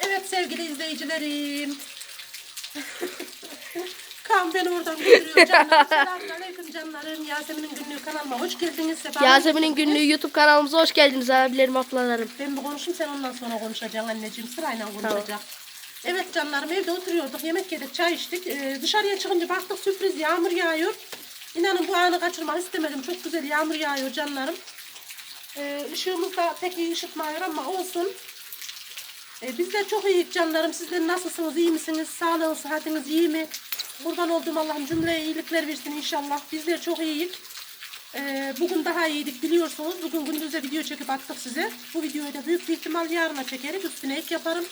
Evet sevgili izleyicilerim. Kaan beni oradan götürüyor canlarım. Selamünaleyküm canlarım. Yasemin'in günlüğü kanalıma hoş geldiniz. Sefa Yasemin'in günlüğü YouTube kanalımıza hoş geldiniz abilerim ablalarım. Ben bir konuşayım sen ondan sonra konuşacaksın anneciğim. Sırayla konuşacak. Evet canlarım evde oturuyorduk. Yemek yedik, çay içtik. Ee, dışarıya çıkınca baktık sürpriz yağmur yağıyor. İnanın bu anı kaçırmak istemedim. Çok güzel yağmur yağıyor canlarım. Ee, ışığımız da pek iyi ışıtmıyor ama olsun. Ee, bizler çok iyiyiz canlarım. Sizler nasılsınız? iyi misiniz? Sağlığınız, sıhhatiniz iyi mi? Buradan olduğum Allah'ım cümleye iyilikler versin inşallah. Bizler çok iyiyiz. Ee, bugün daha iyiydik biliyorsunuz. Bugün gündüzde video çekip attık size. Bu videoyu da büyük bir ihtimal yarına çekeriz. Üstüne ek yaparım.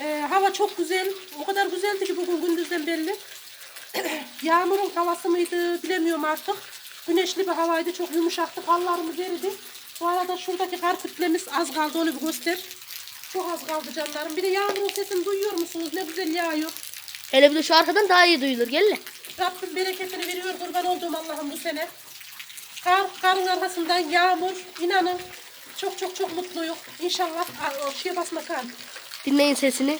Ee, hava çok güzel. O kadar güzeldi ki bugün gündüzden belli. Yağmurun havası mıydı bilemiyorum artık. Güneşli bir havaydı. Çok yumuşaktı. Kallarımız eridi. Bu arada şuradaki kar kütlemiz az kaldı. Onu bir göster. Çok az kaldı canlarım. Bir de yağmurun sesini duyuyor musunuz? Ne güzel yağıyor. Hele bir de şu arkadan daha iyi duyulur gel lan. Rabbim bereketini veriyor kurban olduğum Allah'ım bu sene. Kar, karın arkasından yağmur. inanın çok çok çok mutluyum. İnşallah şeye basma kan. Dinleyin sesini.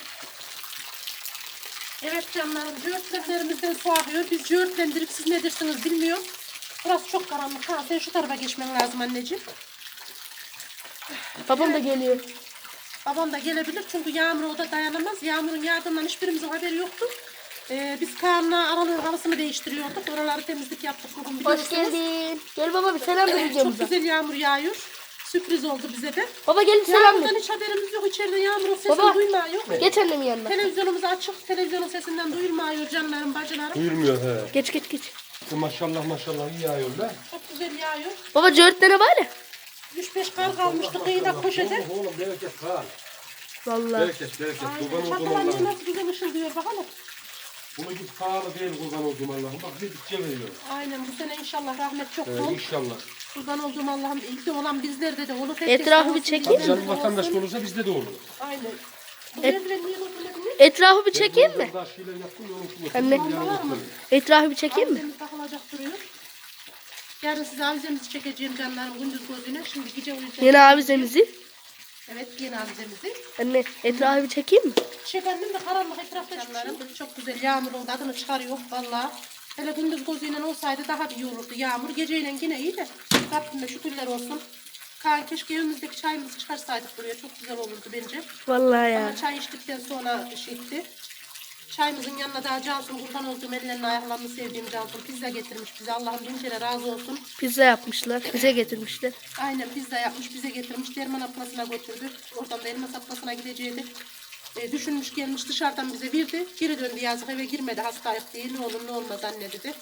Evet canlarım cöğürtlenlerimizden su akıyor. Biz cöğürtlendirip siz ne dersiniz bilmiyorum. Burası çok karanlık. Ha, sen şu tarafa geçmen lazım anneciğim. Babam da geliyor. Babam da gelebilir çünkü yağmur o da dayanamaz. Yağmurun yağdığından hiçbirimizin haberi yoktu. Ee, biz Kaan'la aralığın havasını değiştiriyorduk. Oraları temizlik yaptık bugün biliyorsunuz. Hoş geldin. Gel baba bir selam ver Çok videomuza. güzel yağmur yağıyor. Sürpriz oldu bize de. Baba gelin selam Yağmurdan ver. hiç haberimiz yok. İçeride yağmurun sesini Baba. duymuyor. Geç annemin yanına. Televizyonumuz açık. Televizyonun sesinden duyulmuyor canlarım, bacılarım. Duyurmuyor he. Geç geç geç. Maşallah maşallah iyi yağıyor be. Çok güzel yağıyor. Baba cöğürtlene bari. 3-5 kar kalmıştı kıyıda köşede. Oğlum bereket kal. Vallahi. Bereket bereket. Kurban oldum Allah'ım. nasıl güzel ışıldıyor bakalım. Bunu git pahalı değil kurban oldum Allah'ım. Bak dedikçe veriyor. Aynen bu sene inşallah rahmet çok Ee, bol. inşallah. Kurban olduğum Allah'ım ilk olan bizlerde de olur. Etrafı bir çekeyim mi? Canım vatandaş olursa bizde de olur. Aynen. Bu Et-? Etrafı bir çekeyim mi? Anne. Etrafı bir çekeyim mi? Takılacak duruyor. Yarın size avizemizi çekeceğim canlarım gündüz gözüne. Şimdi gece uyuyacağım. Yine avizemizi. Evet yeni avizemizi. Anne etrafı bir çekeyim mi? Çek annem de karanlık etrafta canlarım. Çok güzel yağmurun tadını çıkarıyor valla. Hele gündüz gözüyle olsaydı daha bir iyi olurdu yağmur. Geceyle yine iyi de Rabbime şükürler olsun. Kaan keşke evimizdeki çayımızı çıkarsaydık buraya. Çok güzel olurdu bence. Vallahi ya. Ama çay içtikten sonra işitti. Çayımızın yanına daha Cansu'nun kurban olduğum ellerine ayaklarını sevdiğim Cansu pizza getirmiş bize. Allah'ım bin kere razı olsun. Pizza yapmışlar. Bize getirmişler. Aynen pizza yapmış bize getirmiş. Derman atlasına götürdü. Oradan da elmas atlasına gideceğiydi. E, düşünmüş gelmiş dışarıdan bize verdi. Geri döndü yazık eve girmedi hastayık diye. Ne olur ne olmaz anne dedi.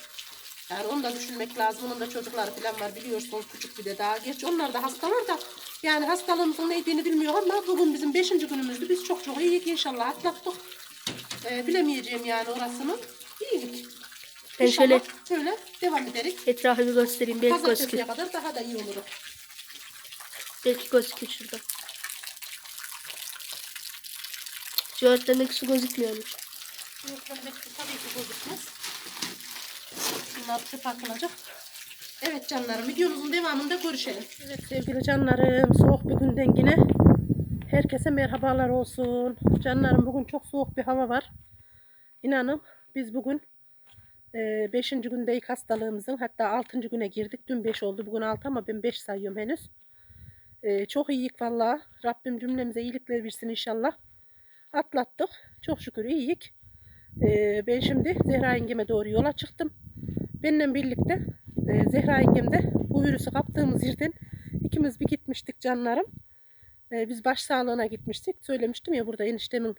Yani onu da düşünmek lazım. Onun da çocukları falan var biliyorsunuz küçük bir de daha. Gerçi onlar da hastalar da yani hastalığımızın neydiğini bilmiyor ama bugün bizim beşinci günümüzdü. Biz çok çok iyiyiz inşallah atlattık. E, bilemeyeceğim yani orasını. İyilik. Ben şöyle İnşallah şöyle devam ederiz. etrafı bir göstereyim. Belki Pazartesiye gözükür. kadar daha da iyi olur. Belki gözükür şurada. Cöğürtlen'deki su gözükmüyormuş. Yoklamdaki tabii ki gözükmez. Bunlar çöp atılacak. Evet canlarım videomuzun devamında görüşelim. Evet sevgili canlarım soğuk bir günden yine herkese merhabalar olsun. Canlarım bugün çok soğuk bir hava var. İnanın biz bugün 5. gündeyiz hastalığımızın hatta 6. güne girdik. Dün 5 oldu bugün 6 ama ben 5 sayıyorum henüz. E, çok iyiyik valla. Rabbim cümlemize iyilikler versin inşallah. Atlattık. Çok şükür iyiyik. Ee, ben şimdi Zehra yengeme doğru yola çıktım. Benimle birlikte e, Zehra yengem de bu virüsü kaptığımız yerden ikimiz bir gitmiştik canlarım. Ee, biz baş sağlığına gitmiştik. Söylemiştim ya burada eniştemin,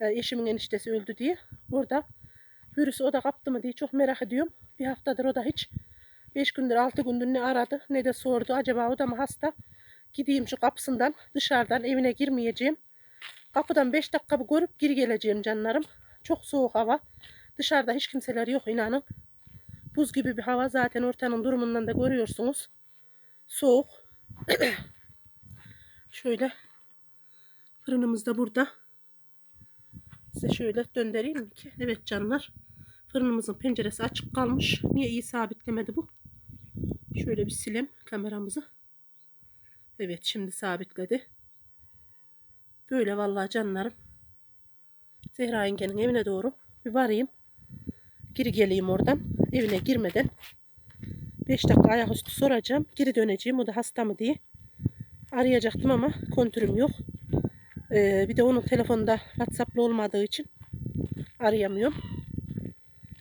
e, eşimin eniştesi öldü diye. Burada virüsü o da kaptı mı diye çok merak ediyorum. Bir haftadır o da hiç 5 gündür 6 gündür ne aradı ne de sordu. Acaba o da mı hasta? Gideyim şu kapısından dışarıdan evine girmeyeceğim. Kapıdan 5 dakika bir görüp geri geleceğim canlarım. Çok soğuk hava. Dışarıda hiç kimseler yok inanın. Buz gibi bir hava zaten ortanın durumundan da görüyorsunuz. Soğuk. şöyle fırınımız da burada. Size şöyle döndüreyim mi ki? Evet canlar. Fırınımızın penceresi açık kalmış. Niye iyi sabitlemedi bu? Şöyle bir silem kameramızı. Evet şimdi sabitledi. Böyle vallahi canlarım. Zehra yengenin evine doğru bir varayım. Geri geleyim oradan. Evine girmeden. 5 dakika ayaküstü soracağım. Geri döneceğim. O da hasta mı diye. Arayacaktım ama kontürüm yok. Ee, bir de onun telefonda WhatsApp'lı olmadığı için arayamıyorum.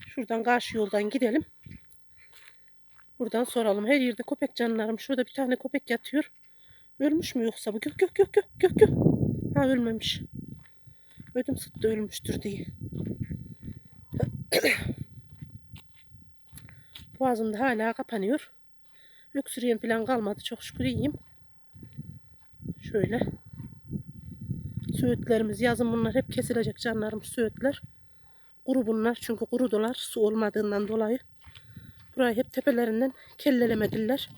Şuradan karşı yoldan gidelim. Buradan soralım. Her yerde köpek canlarım. Şurada bir tane köpek yatıyor. Ölmüş mü yoksa bu? Gök gök gök gök gök gök. Ha ölmemiş. Ödüm sıktı ölmüştür diye. Boğazım da hala kapanıyor. Öksürüğüm falan kalmadı. Çok şükür iyiyim. Şöyle. Söğütlerimiz yazın bunlar hep kesilecek canlarım söğütler. Kuru bunlar çünkü kurudular su olmadığından dolayı. Burayı hep tepelerinden kellelemediler.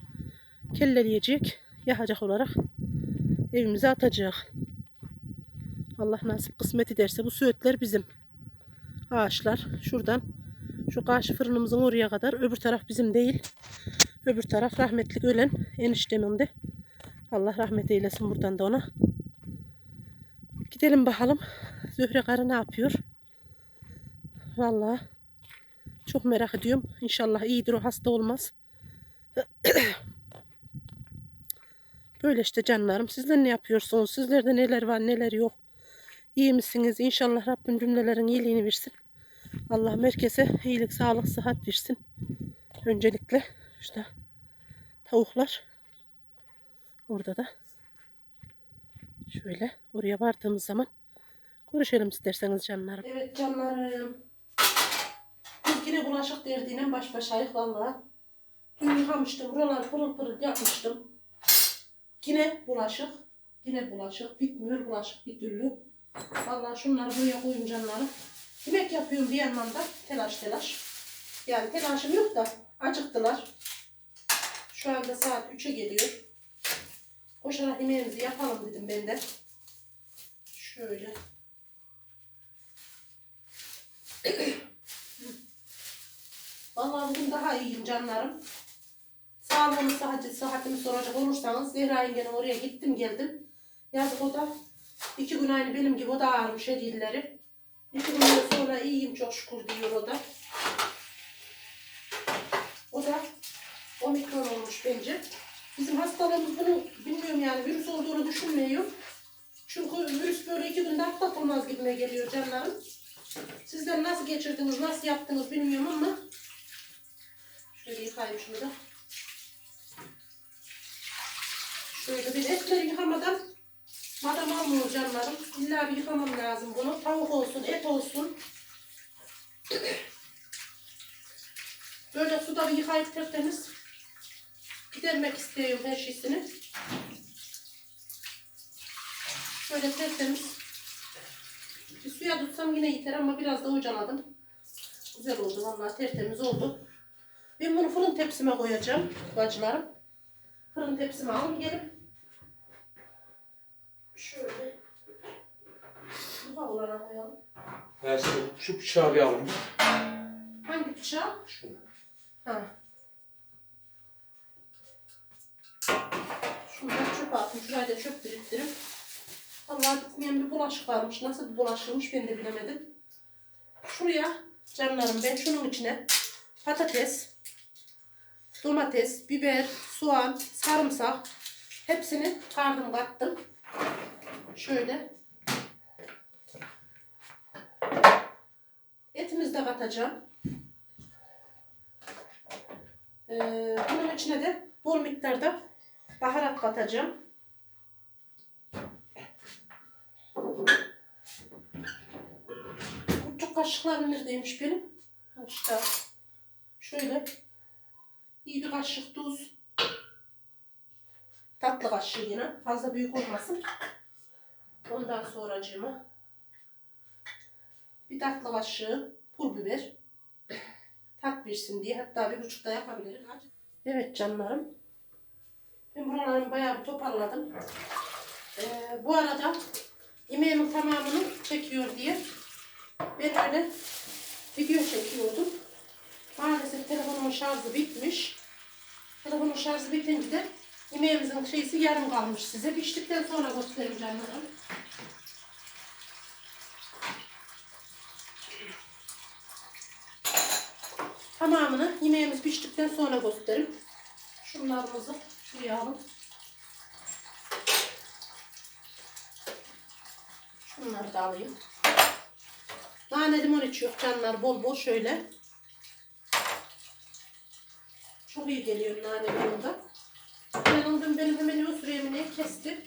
Kelleleyecek, yahacak olarak evimize atacak. Allah nasip kısmet ederse bu söğütler bizim. Ağaçlar şuradan şu karşı fırınımızın oraya kadar öbür taraf bizim değil. Öbür taraf rahmetlik ölen eniştemin de. Allah rahmet eylesin buradan da ona. Gidelim bakalım. Zühre karı ne yapıyor? Vallahi çok merak ediyorum. İnşallah iyidir o hasta olmaz. Böyle işte canlarım. Sizler ne yapıyorsunuz? Sizlerde neler var neler yok. İyi misiniz? İnşallah Rabbim cümlelerin iyiliğini versin. Allah merkeze iyilik, sağlık, sıhhat versin. Öncelikle işte tavuklar. Orada da şöyle oraya vardığımız zaman konuşalım isterseniz canlarım. Evet canlarım. Biz yine bulaşık derdiyle baş başayız valla. Dün yıkamıştım. Buralar pırıl pırıl yapmıştım. Yine bulaşık. Yine bulaşık. Bitmiyor bulaşık bir türlü. Valla şunları buraya koyun canlarım. Yemek yapıyorum bir yandan da telaş telaş. Yani telaşım yok da acıktılar. Şu anda saat 3'e geliyor. Koşarak yemeğimizi yapalım dedim ben de. Şöyle. Vallahi bugün daha iyiyim canlarım. Sağlığımı, sıhhati, sıhhatimi soracak olursanız Zehra yengenin oraya gittim geldim. Yazık o da iki gün aynı benim gibi o da ağrımış hediyelleri. İki günden sonra iyiyim çok şükür diyor o da. O da omikron olmuş bence. Bizim hastalığımız bunu bilmiyorum yani virüs olduğunu düşünmüyor. Çünkü virüs böyle iki günde atlatılmaz gibime geliyor canlarım. Sizler nasıl geçirdiniz, nasıl yaptınız bilmiyorum ama şöyle yıkayayım şunu da. Şöyle bir etleri yıkamadan madam almıyor canlarım. İlla bir yıkamam lazım bunu. Tavuk olsun, et olsun. Böyle suda bir yıkayıp tertemiz gidermek istiyorum her şeysini. Şöyle tertemiz. Bir suya tutsam yine yeter ama biraz da ucaladım. Güzel oldu vallahi tertemiz oldu. Ben bunu fırın tepsime koyacağım bacılarım. Fırın tepsime alalım gelip. Şöyle. Bu havlulara koyalım. Her şey, şu bıçağı bir alın. Hangi bıçağı? Şunu. Ha. Atın. Şuraya da çöp biriktirin. Allah bitmeyen bir bulaşık varmış. Nasıl bir bulaşıkmış ben de bilemedim. Şuraya canlarım ben şunun içine patates, domates, biber, soğan, sarımsak hepsini kardım kattım. Şöyle. Etimizi de katacağım. Ee, bunun içine de bol miktarda baharat katacağım. Küçük kaşıklarım neredeymiş benim? İşte. Şöyle. iyi bir kaşık tuz. Tatlı kaşığı yine. Fazla büyük olmasın. Ondan sonracığıma bir tatlı kaşığı pul biber tat versin diye hatta bir buçuk da yapabilirim. Evet canlarım. Ben buralarımı bayağı bir toparladım. Ee, bu arada yemeğimin tamamını çekiyor diye ben öyle video çekiyordum. Maalesef telefonumun şarjı bitmiş. Telefonun şarjı bitince de yemeğimizin şeysi yarım kalmış size. Piştikten sonra göstereceğim hanım. Tamamını yemeğimiz piştikten sonra gösterim. Şunlarımızı şuraya alın. Şunları da alayım. Nane limon içiyor canlar bol bol şöyle. Çok iyi geliyor nane limonda. Ben dün benim hemen o süremini kesti.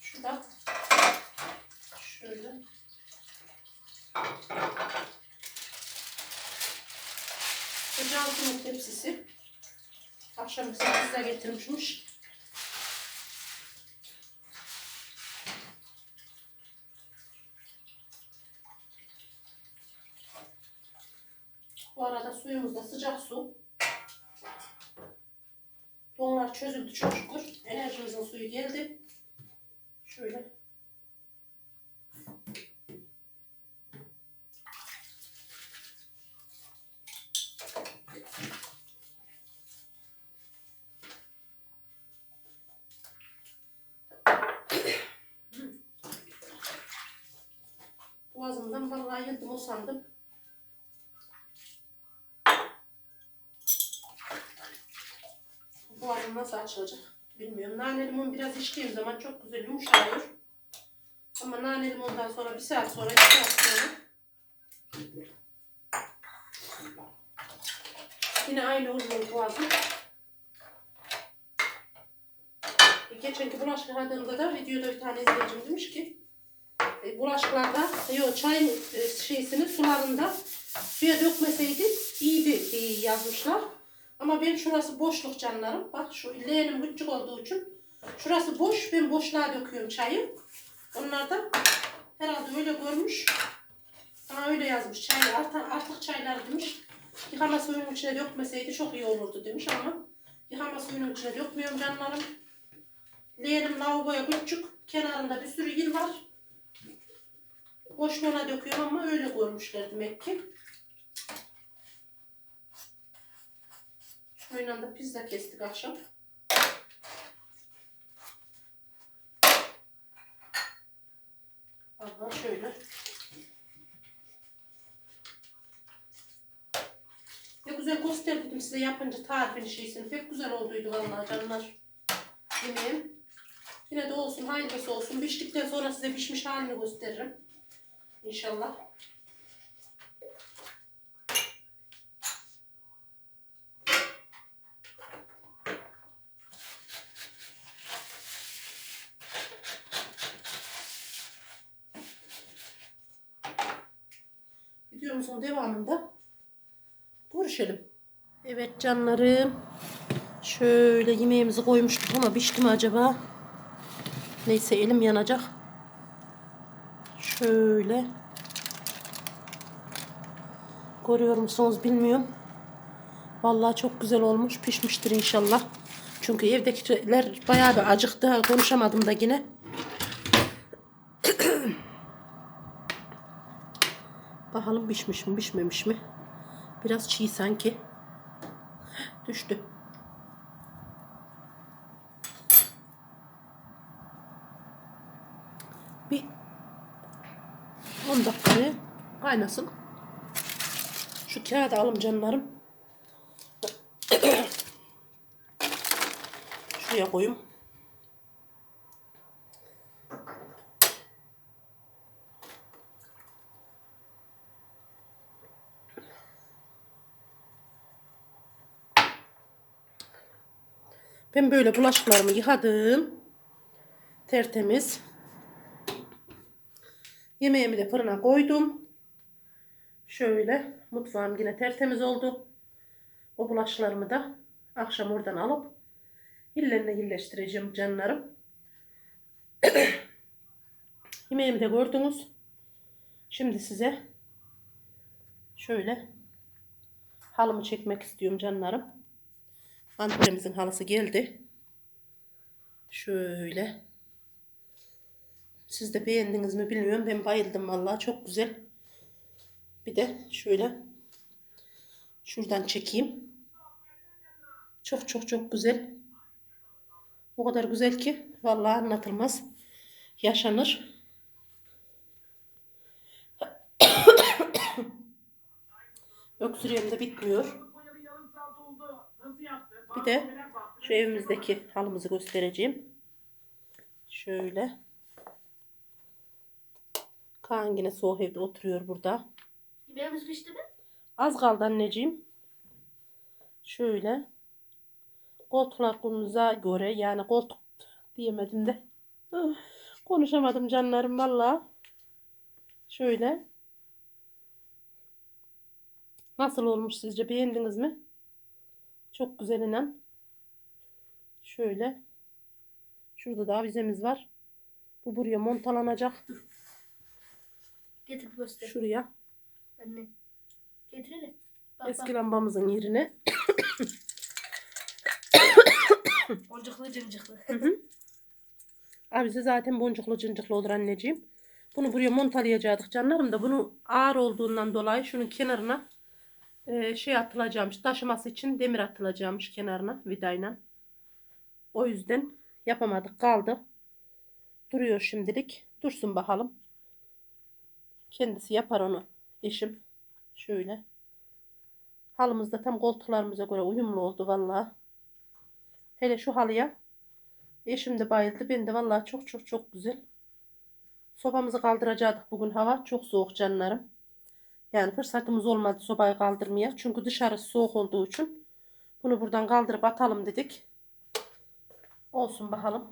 Şurada. Şöyle. Cansu'nun tepsisi. Akşam bize pizza getirmişmiş. Bu arada suyumuz da sıcak su. Donlar çözüldü çok şükür. Enerjimizin suyu geldi. Şöyle. Boğazımdan vallahi yıldım o sandım. Nasıl açılacak bilmiyorum. Nane limon biraz içtiğim zaman çok güzel yumuşalıyor. Ama nane limondan sonra bir saat sonra iki saat sonra yine aynı oluyor boğazım. E, Geçenki bulaşık yıkadığımda da videoda bir tane izleyicim demiş ki e, bulaşıklarda yok çay e, şeysini sularında suya dökmeseydi iyiydi diye yazmışlar. Ama ben şurası boşluk canlarım. Bak şu leğenim küçük olduğu için şurası boş. Ben boşluğa döküyorum çayı. Onlar da herhalde öyle görmüş. Bana öyle yazmış. Çay artık, artık çaylar demiş. Yıkama suyunun içine dökmeseydi çok iyi olurdu demiş ama yıkama suyunun içine dökmüyorum canlarım. Leğenim lavaboya küçük. Kenarında bir sürü yıl var. Boşluğuna döküyorum ama öyle görmüşler demek ki. Şöyle da pizza kestik akşam. Allah şöyle. Ne güzel gösterdim size yapınca tarifini şeysini. Pek güzel olduydu vallahi canlar. Yemeğim. Yine de olsun hayırlısı olsun. Piştikten sonra size pişmiş halini gösteririm. İnşallah. Videomuzun devamında görüşelim. Evet canlarım. Şöyle yemeğimizi koymuştuk ama pişti mi acaba? Neyse elim yanacak. Şöyle. Görüyor musunuz bilmiyorum. Vallahi çok güzel olmuş. Pişmiştir inşallah. Çünkü evdekiler bayağı bir acıktı. Konuşamadım da yine. Bakalım pişmiş mi pişmemiş mi? Biraz çiğ sanki. Düştü. Bir 10 dakikaya kaynasın. Şu kağıdı alın canlarım. Şuraya koyayım. Ben böyle bulaşıklarımı yıkadım. Tertemiz. Yemeğimi de fırına koydum. Şöyle mutfağım yine tertemiz oldu. O bulaşıklarımı da akşam oradan alıp illerine yerleştireceğim canlarım. Yemeğimi de gördünüz. Şimdi size şöyle halımı çekmek istiyorum canlarım. Antremizin halısı geldi. Şöyle. Siz de beğendiniz mi bilmiyorum. Ben bayıldım vallahi çok güzel. Bir de şöyle şuradan çekeyim. Çok çok çok güzel. O kadar güzel ki vallahi anlatılmaz. Yaşanır. Öksürüğüm de bitmiyor. Bir de şu evimizdeki halımızı göstereceğim. Şöyle. Kaan yine soğuk evde oturuyor burada. Yemeğimiz pişti mi? Az kaldı anneciğim. Şöyle. Koltuklar konuza göre yani koltuk diyemedim de. Konuşamadım canlarım valla. Şöyle. Nasıl olmuş sizce beğendiniz mi? Çok güzel inan. Şöyle. Şurada da avizemiz var. Bu buraya montalanacak. Getir göster. Şuraya. Anne. Getir hele. Bak Eski lambamızın yerine. bak. Boncuklu cıncıklı. Avize zaten boncuklu cıncıklı olur anneciğim. Bunu buraya montalayacaktık canlarım da bunu ağır olduğundan dolayı şunun kenarına e, şey atılacakmış. Taşıması için demir atılacakmış kenarına vidayla. O yüzden yapamadık kaldı. Duruyor şimdilik. Dursun bakalım. Kendisi yapar onu eşim. Şöyle. Halımız da tam koltuklarımıza göre uyumlu oldu vallahi. Hele şu halıya Eşim de bayıldı. Ben de vallahi çok çok çok güzel. Sobamızı kaldıracaktık bugün hava. Çok soğuk canlarım. Yani fırsatımız olmadı sobayı kaldırmaya. Çünkü dışarısı soğuk olduğu için. Bunu buradan kaldırıp atalım dedik. Olsun bakalım.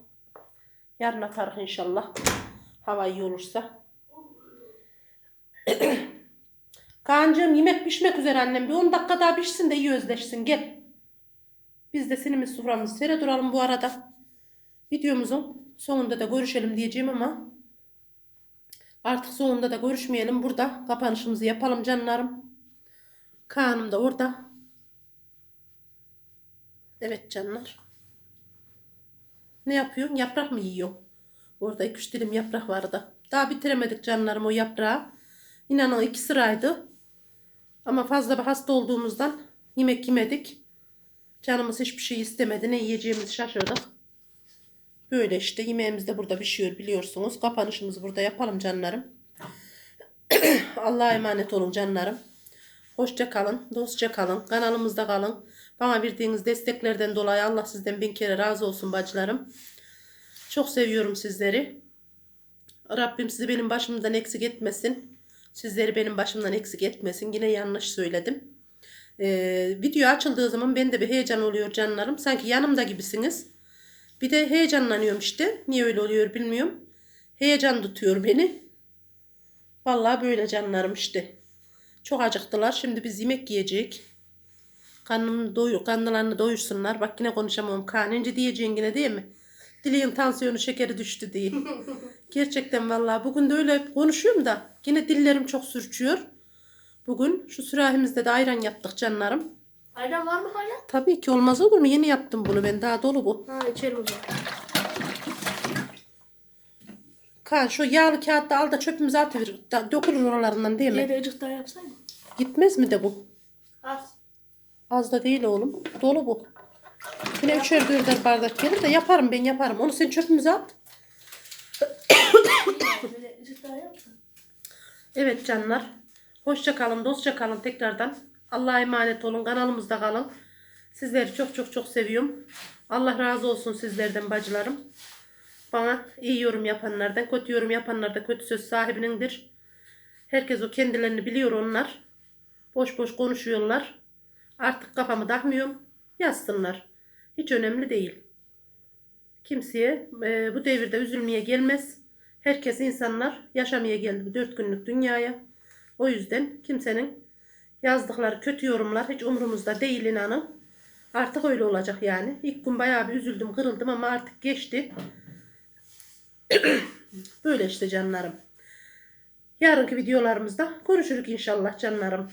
Yarın atarız inşallah. Hava iyi olursa. Kaan'cığım yemek pişmek üzere annem. Bir 10 dakika daha pişsin de iyi özleşsin. Gel. Biz de sinimiz suframızı sere duralım bu arada. Videomuzun sonunda da görüşelim diyeceğim ama artık sonunda da görüşmeyelim. Burada kapanışımızı yapalım canlarım. Kaan'ım da orada. Evet canlar. Ne yapıyorsun? Yaprak mı yiyor? Orada iki üç dilim yaprak vardı. Daha bitiremedik canlarım o yaprağı. İnanın iki sıraydı. Ama fazla bir hasta olduğumuzdan yemek yemedik. Canımız hiçbir şey istemedi. Ne yiyeceğimizi şaşırdık. Böyle işte yemeğimiz de burada pişiyor biliyorsunuz. Kapanışımızı burada yapalım canlarım. Allah'a emanet olun canlarım. Hoşça kalın, dostça kalın, kanalımızda kalın. Bana verdiğiniz desteklerden dolayı Allah sizden bin kere razı olsun bacılarım. Çok seviyorum sizleri. Rabbim sizi benim başımdan eksik etmesin. Sizleri benim başımdan eksik etmesin. Yine yanlış söyledim. Ee, video açıldığı zaman ben de bir heyecan oluyor canlarım. Sanki yanımda gibisiniz. Bir de heyecanlanıyorum işte. Niye öyle oluyor bilmiyorum. Heyecan tutuyor beni. Vallahi böyle canlarım işte. Çok acıktılar. Şimdi biz yemek yiyecek. Karnını doyur, karnlarını doyursunlar. Bak yine konuşamam. Kaan önce diyeceğin yine değil mi? Dileğin tansiyonu şekeri düştü diye. Gerçekten vallahi bugün de öyle konuşuyorum da yine dillerim çok sürçüyor. Bugün şu sürahimizde de ayran yaptık canlarım. Ayran var mı hala? Tabii ki olmaz olur mu? Yeni yaptım bunu ben. Daha dolu bu. Ha içelim o zaman. Kaan şu yağlı kağıtta al da çöpümüze atıver. Da, dökülür oralarından değil mi? Diğer acık daha yapsaydın. Gitmez mi de bu? Az. Az da değil oğlum. Dolu bu. Yine üçer dörder bardak gelir de yaparım ben yaparım. Onu sen çöpümüze at. Evet canlar. Hoşça kalın, dostça kalın tekrardan. Allah'a emanet olun. Kanalımızda kalın. Sizleri çok çok çok seviyorum. Allah razı olsun sizlerden bacılarım. Bana iyi yorum yapanlardan, kötü yorum yapanlar da kötü söz sahibinindir. Herkes o kendilerini biliyor onlar. Boş boş konuşuyorlar. Artık kafamı takmıyorum. Yazsınlar. Hiç önemli değil. Kimseye e, bu devirde üzülmeye gelmez. Herkes insanlar yaşamaya geldi bu dört günlük dünyaya. O yüzden kimsenin yazdıkları kötü yorumlar hiç umurumuzda değil inanın. Artık öyle olacak yani. İlk gün bayağı bir üzüldüm, kırıldım ama artık geçti. Böyle işte canlarım. Yarınki videolarımızda görüşürük inşallah canlarım.